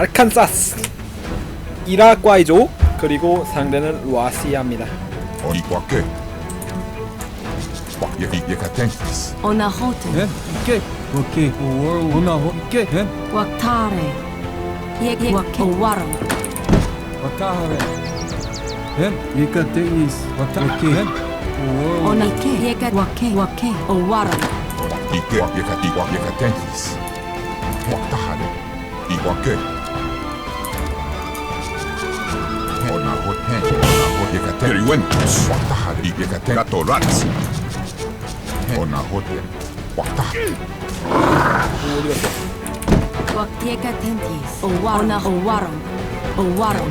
아르칸사스 이라과이조 그리고 상대는 러시아입니다. 어이 꽉게. 꽉게 이게 같은. 오나호트. 이게 오케이 오월 오나호 이게. 왁타레 예예 왁오와로. 왁타레. 예 이까 땡이스 왁타레. 오나케 예가 왁케 왁케 오와로. 이게 이게 같이 왁게 같은. 왁타레 이왁게. potęgi, ona Yekaterywyn, Swatahary, Yekateratorac, ona hotem, Watah. Waktieka tentis, Owana Owarom, Owarom.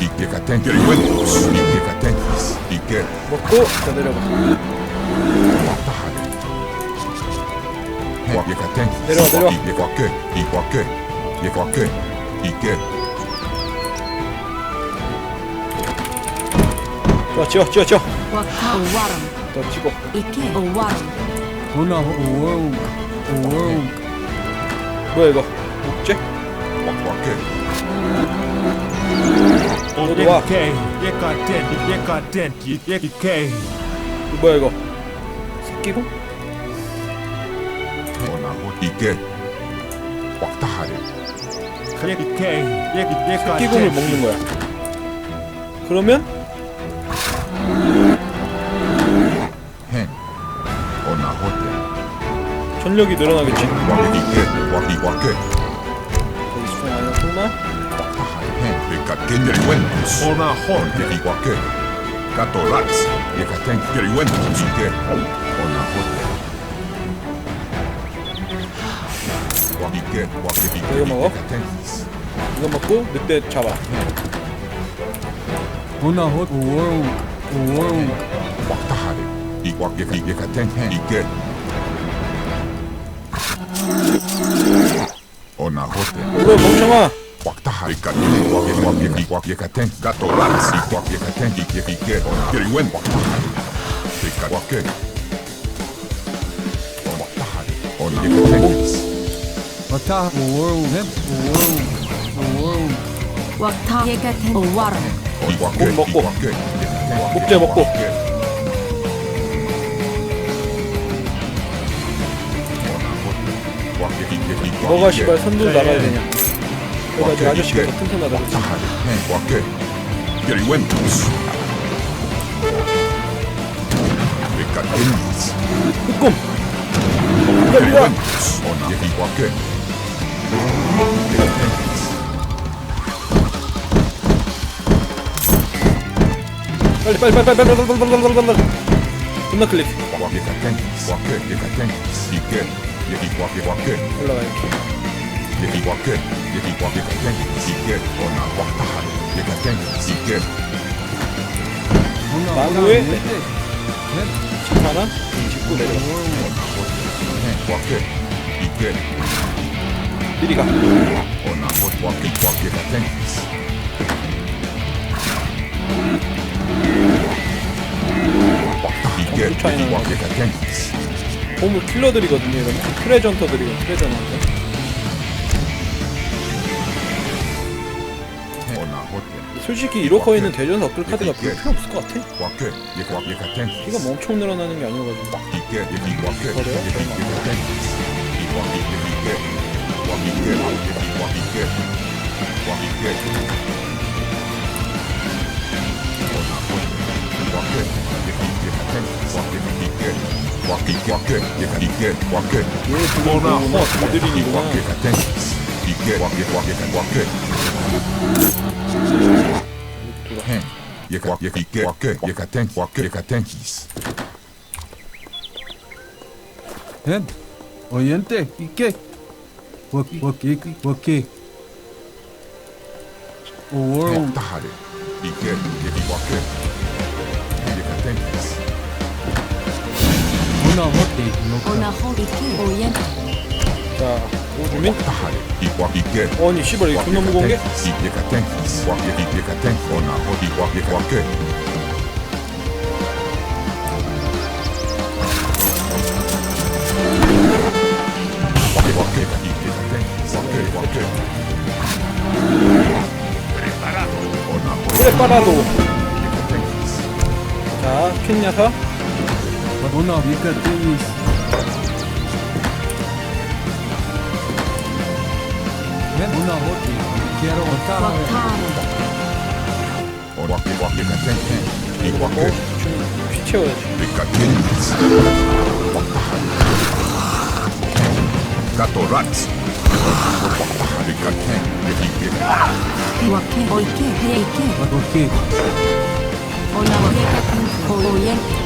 Ikeka tenkerywyn, Ikeka tentis, Ike. Boku, Kaderoba. Watahary. Yekatentis, Ike, Ike, Ike, Ike, Ike. 쥐어 쥐어. 또 치고 오나 오오오 뭐야 이거? 목재? 왁왁해. 오케이. 뭐야 이거? 새끼고? 원하고 이게 왁다하래 새끼곰을 먹는 거야. 그러면? 행 어나호테 전력이 늘어나겠지. 와리게 와리와게 거기 수정 안 했구나. 행 일가겐들웬 어나호테 이와게 가토락스 일가겐들웬 지게? 어나호테 와리게 와게 이거 먹어? 이거 먹고 늑대 잡아. 오나 헛 오우 Guardare. I qualche figlia che tenga i che. Ona hote. 너 멍청아. Guardare che tenga qualche qualche di qualche che tenga gatto lanzi qualche che tenga i che i che ona che riuen guardare. Che qualche. Guardare. Ona che tenga. 왔다 오월 햄 오월 오월 왁타 예가 텐 오월 꼭 먹고 목재 먹고. 너가 씨발 선두 나가야 되냐? 내가 아직 아저씨가 더 튼튼하다. 왔게. 열웬 통수. 흑곰. 흑곰이다. 언제 왔게. 빨리 빨리 빨리 빨리 빨리 빨리 빨리 빨리. 존나 클릭. 꽉에 같은 꽉에 같은 이게 여기 꽉에 꽉에 올라가 이렇게. 여기 꽉게 여기 꽉게 같은 이게 어나 꽉다 하네 여기 같은 이게 una ho, 나무에 oworo, hen, 10하나 29 내려가. 꽉게 이게 이리 가. 어나 같은 꽉다 이게 같은 보물 킬러들이거든요 이러면. 트레전터들이고 트레전터. 솔직히 이로커에 있는 대전 서클 카드가 별로 필요 없을 것 같아. 꽉게 이 꽉게 같은. 피가 뭐 엄청 늘어나는 게 아니어가지고. 이게 이게 이게 워낙 헛 모델이니까 이게 이게 이게 이게 Yeka yeka yeka wake yeka tank wake yeka tankies. Head, oyente, ike, wake wake wake. Oh, tahare, ike, ike. 자, 이거 준비? 아니, 씨발, 이거 존나 무거운 게? 그래, 빨아도. 자, 퀸 녀석. 은 어나 어디 꽉게 꽉게 꽉게 꽉게 이게 같은 꽉게 꽉게. 카라도 자퀸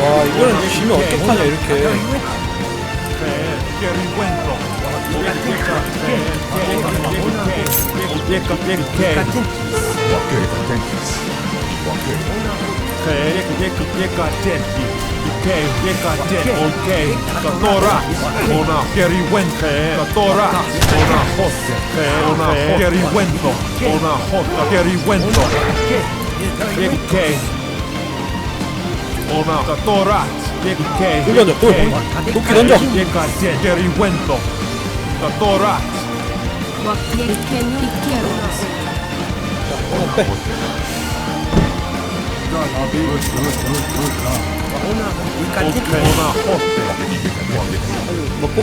와 이거는 지면 어떡하냐 이렇게 Wake katenis. Iwake. Ona Katora, Yeki K, 여기 앉아 볼 높이 던 Katora, Wake. Ikenyo. Ikero. 어, 빼 먹고.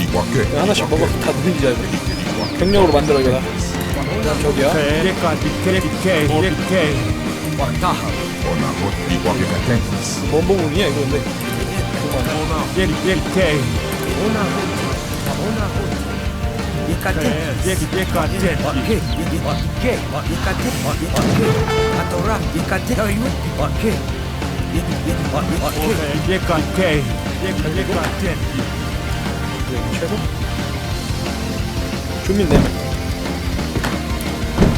Iwake. 하나씩 먹어 다 누군지 알고 경력으로 만들어 이거 다 저기야 이거 근데 Den, 최고 주민 네명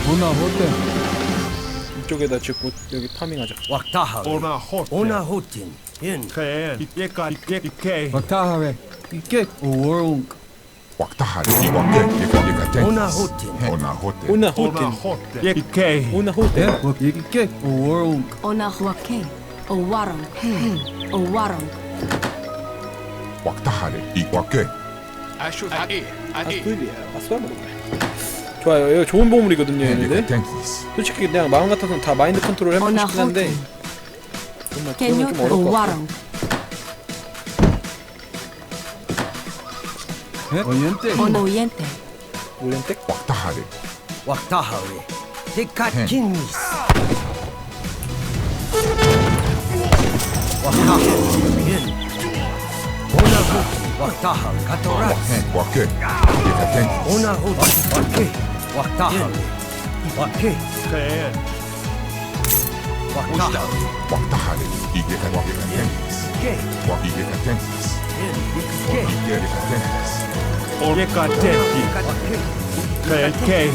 Ona hote. 이쪽에다 짓고 여기 파밍하자 Hotte, Ona Hutin. In. K, Yeka Yeki K, Otaha. Ike. world. Waktahari. Iwake. Iwake katenis. Ona Hutin. Ona hot. 오나 호틴 Hotte, Yeki K, 오나 호틴 Ike. world. Ona Wake. Owaram. Hen. Owaram. Waktahari. Iwake. 아스토리야 아스토리야 좋아요. 이거 좋은 보물이거든요 얘네들. katenis. 솔직히 그냥 마음 같아서는 다 마인드 컨트롤 해보고 싶긴 한데. 정말. 그러면 좀 어려울 것 같아 Owaram. Waktahawe. Waktahari. Iwake katenis. Ke. Wake katenis. In. Ke. Iwake katenis. Yeka Den, Wake. K, K,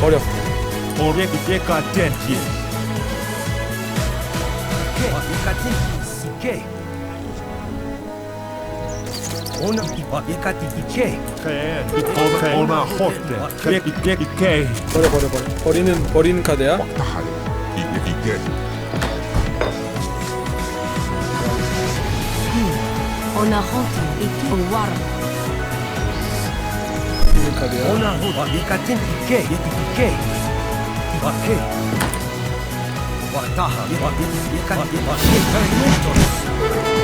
버려 or Yeki Yeka Den, Ke. Dekat Kinis. Ke. Ona Wakati Ke. K, Ona Ona Hotte, Yeki Yeki K, 버려 버려 버려 버리는 버리는 카드야 Waktahari. Iwake. Ona Hotin. Ike. Owaram. 버리는 카드야 Ona Wakati Ke. Ke. Wake. Waktaha. Wakati Ke. or Yeka Den, Ikatin ke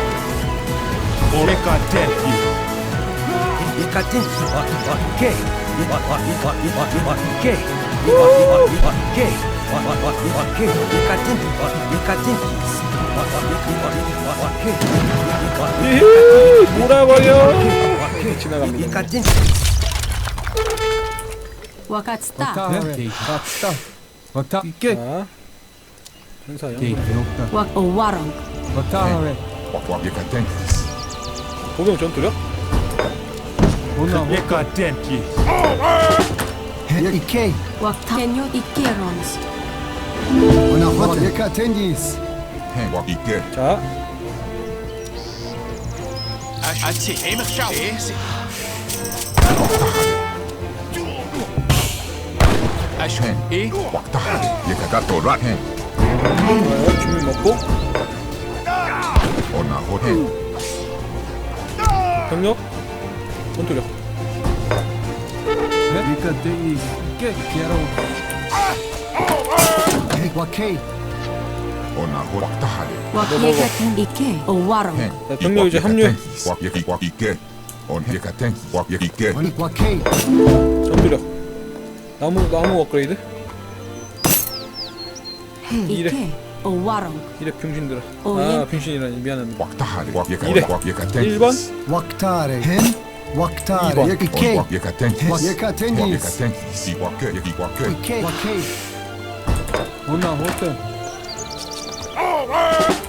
몰아버려 지나갑니다 Wakatsta. Otahave. Bakta. Ota. Ike. 자 천사형 Okta. Wak Owarong. Otahave. Wakatensis. 보병 전투력 Eka tenki. Ike, Wakta. Kenyo Ikerons. ona hote. Eka tendis. Hen Wakike. 자 Hen. Waktahari. Yekagatora. Hen. 좋아요 주민 먹고 Onahote. Hen. 병력 전투력. 자, 병력 이제. On Yekaten. Wakyekike. on Wake, 전투력 나무 나무 업그레이드 이래. Owarong. 이래 병신들아 어, 아 예. 병신이라니 미안합니다 Waktahari. 이래. Wakyekaten. 1번 Waktare. Hen, Waktare. 이번. Tendis. Wakyekaten. Si Wake. Yeki Wake. Ike, Wake, Ona hote.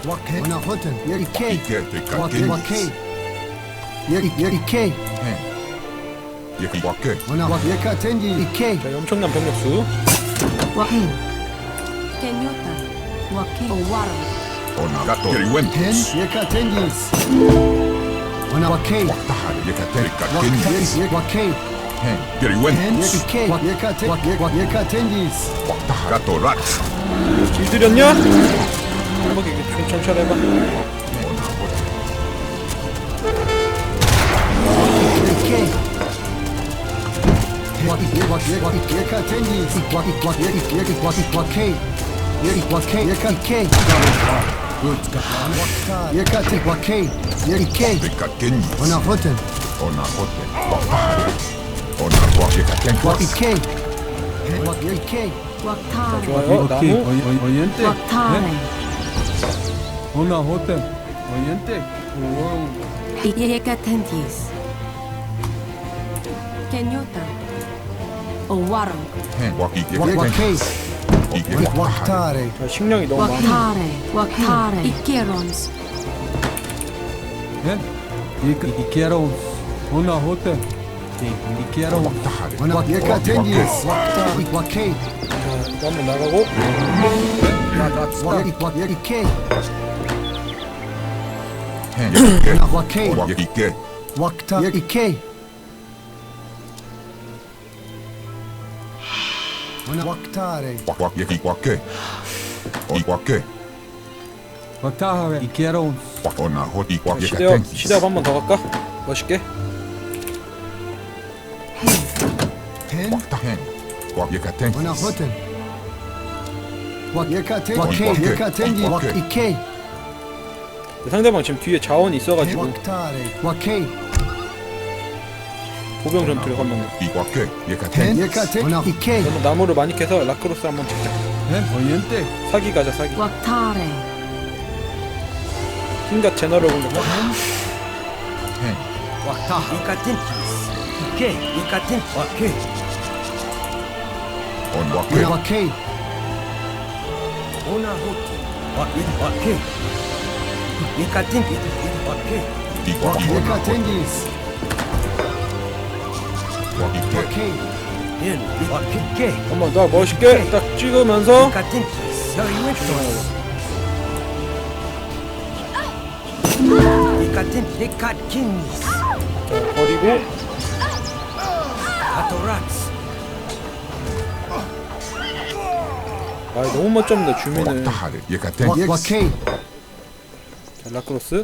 Wake, ona hote. Ike, Ike. Wake, Yekaten. Wake. Ike, Ike, Hen. Yeki Wake. ona Eka tendis. Ike, 자 엄청난 병력수. Owarong. Onagato. Hen, Yeriwentus. Eka tendis. Ona Wake, Waktahari. Yekaten. Wake, Yekaten. Wake, Hen. Hen, Yeriwentus. Ike, Eka te- Wake, Eka tendis. Waktahari. Torat. 길들였냐? 한번 이렇게 좀 천천히 해봐 Ike. Wake, Wake, Wake, Eka tendis. Wake, Wake, Wake, Wake, Wake. Wake, Eka, Ike. Waktare. Eka te- Wake, Ike, Yekaten. ona hote. Onahote. Waktahari. Onahote. Yekaten. Ike, Wake, Ike. Waktare. 좋아요 Okay. 나무 Oy- Oyente. Waktare. Ona hote. Oyente. Wow. Iekatentis. Kenyota. Owarong. Hen. Wake. Wake, Waktare. 자 식량이 너무 많아 Waktare. Waktare. Ikerons. Hen. Ika. Quiero. Ona hote. Quiero. Waktahari. Ona Eka tendis. Waktare. Wake, 자 이거 한번 나가고 Wake, Wake. Yekike. Ona Wake, Wakike. Waktare. Ike. Ona Waktare. Wakyeki Wake. Wake. Otahave. Quiero. Onahote. 시대업 Wakyekaten. 시대업 한 번 더 갈까? 멋있게 Hen, Waktahen. Wakyekaten. Ona hote. Wake, Eka te- Wake, Wake, Eka tendis. Wake. Wake, Ike. 상대방 지금 뒤에 자원이 있어가지고 Waktare. Wake, 보병 전투력 한번 te- Ona Ike. 너무 나무를 많이 캐서 라크로스 한번 찍자 Hen. Oyente. 사기 가자 사기 Waktare. 킹갓 제너럴 공격 Hen. 이까진 와케 한번 더 멋있게 딱 찍으면서 버리고 아 너무 멋졌는데 주민을 Waktahari. Yekaten. Wa- Wake, 자 라크로스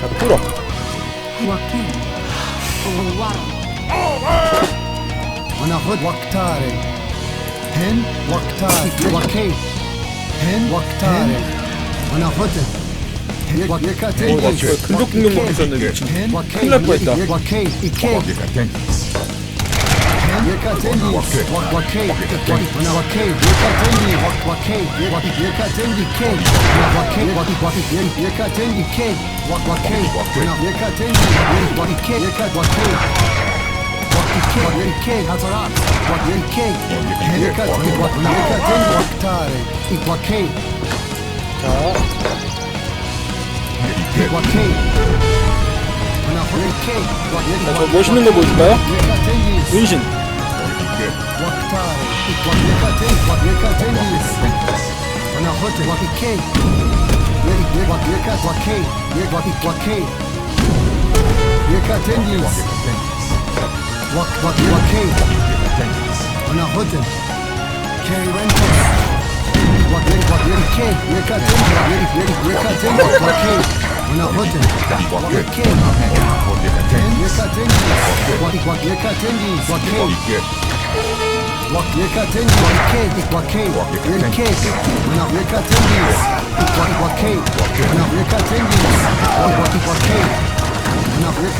자 뚫어 Waktare. Wake, Hen, Waktare. Ona hote. Wake, Eka 오, 나. 지금 근접 공격 먹고 있었네 미친 큰일 날 뻔했다. Wake, Ike. Wakyekaten. Yeka tendi. Wak wake. Wana wake. Yeka tendi. Wak wake. Yeka tendi ke. Wana wake. Wak wake. Yeka tendi 자, 저 멋있는 거 보여줄까요? 문신. Waktare, wakyeka ten, wakyeka tenis. Wana hote wakike. Yek yek wakyeka wake, yek wakik wake. Yeka tenis. Wak wak wake. Wana hote. Kerry Rentos. Wak yek wak yek ke, yeka ten, wak yek yek yeka ten, wak wake. Wana hote. Wakike. Yeka tenis. Wak wak yeka tenis. Wake. Wak yeka tendi wake wake wake Wana yeka tendi wak wake Wana yeka tendi wak wak wake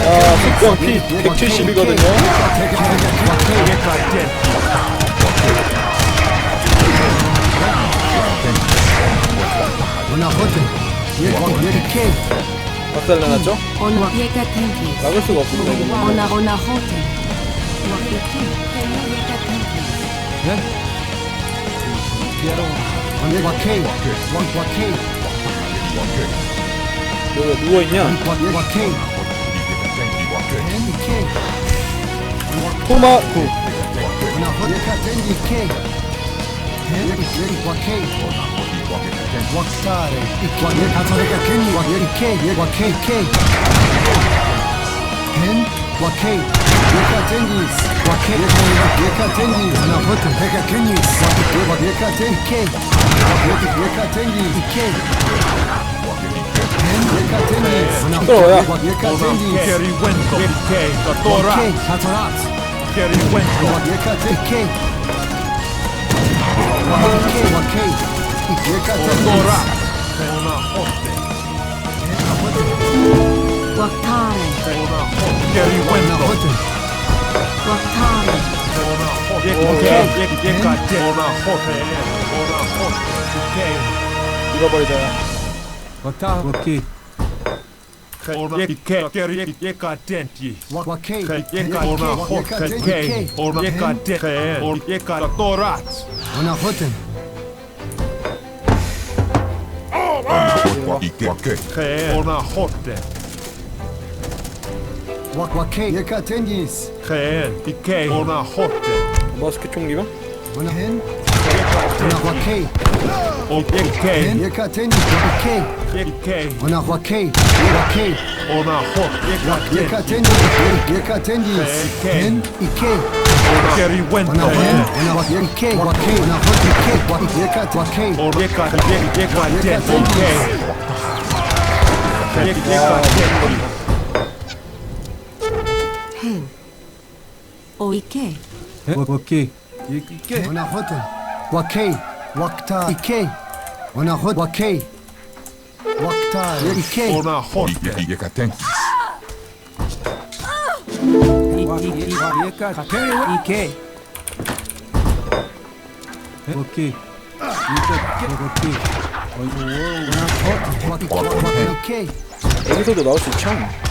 아, 특병 피 170이거든요. Wana hote yek wake 박살 tenkis. 막을 수가 없습니다. 예? 여기 누워 있냐? Tomaco. Na Rodrica tem de quem? Wakei. Szkoda. Kierywędko. Katora. Kierywędko. Katen. Ke. Ona yek katorat. Wana hote Ke. Ona hote. wak wake yeka tendis Ke. Ke. Ona hote. 머스켓 총기가? Wana hen Wana wake Yek ke. yeka tendis wake Yek ke. Wana wake wake Ona hote. Yek yeka katen. tendis yeka tendis hen ike Ona Kerry Wento. Wana hen Wana wake ike wake Wana hote ike wake yeka wake Ona yek katen. Yek yek katen. Ke. Yek yek katen. Hen. Oike. 워키 이게 Wana hote wake wakta ike Wana hote wake wakta ike Ona hote. 얘가 이게 워키 이게 워키 wake wake ike 여기서도 나올 수? Wana Wakikikera.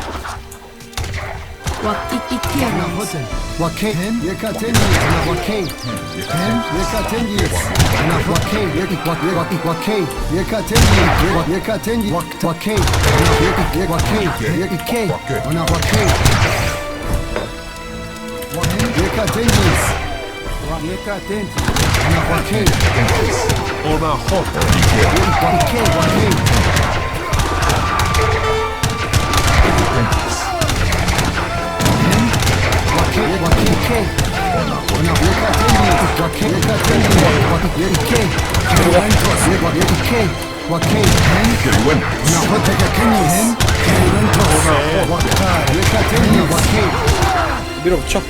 Yeka tendis yeka tendis wak wake Wana yeka wake yeka ike Wana wake Hen yeka tendis 얘가 된 Wana wake Ona hote. wake wake 밀어붙여.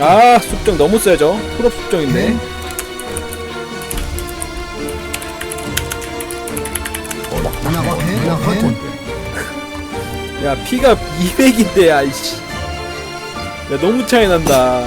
아 숙정 너무 세죠? 풀업 숙정인데. 아, 뭔데? 야 피가 200인데 아이씨 야 너무 차이 난다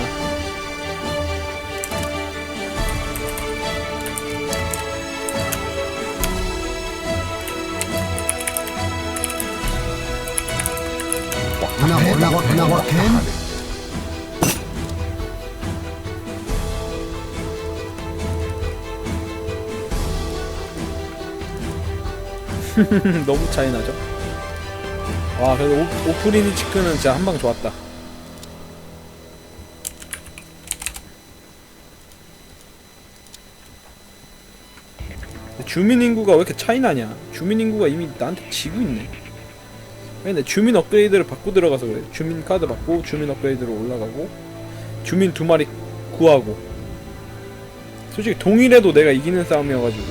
너무 차이 나죠. 와 그래도 오, 오프리니 치크는 진짜 한 방 좋았다. 주민 인구가 왜 이렇게 차이 나냐? 주민 인구가 이미 나한테 지고 있네. 근데 주민 업그레이드를 받고 들어가서 그래. 주민 카드 받고 주민 업그레이드로 올라가고 주민 두 마리 구하고. 솔직히 동일해도 내가 이기는 싸움이어가지고